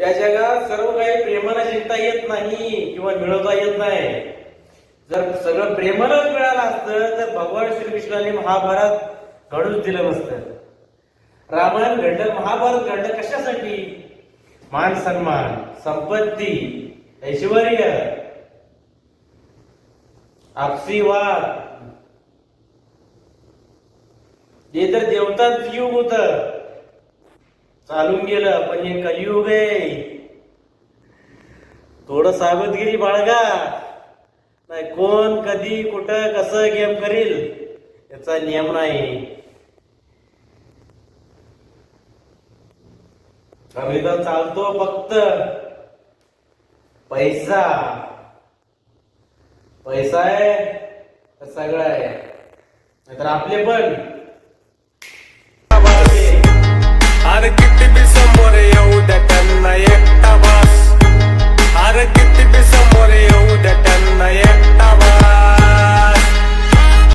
या जगात सर्व काही प्रेमानं जिंकता येत नाही किंवा मिळवता येत नाही. जर सगळं प्रेमानंच मिळालं असतं तर भगवान श्रीकृष्णाने महाभारत घडून दिलं नसतं. रामायण घडलं महाभारत घडलं कशासाठी? मान सन्मान संपत्ती ऐश्वर आपसी वाद हे तर देवतांच युग होतं. चालून गेलं पण हे कलियुग आहे. थोडं सावधगिरी बाळगा. नाही कोण कधी कुठं कसं गेम करील याचा नियम नाही. आम्ही तर चालतो फक्त. पैसा. पैसा आहे सगळं आहे. नाहीतर आपले पण.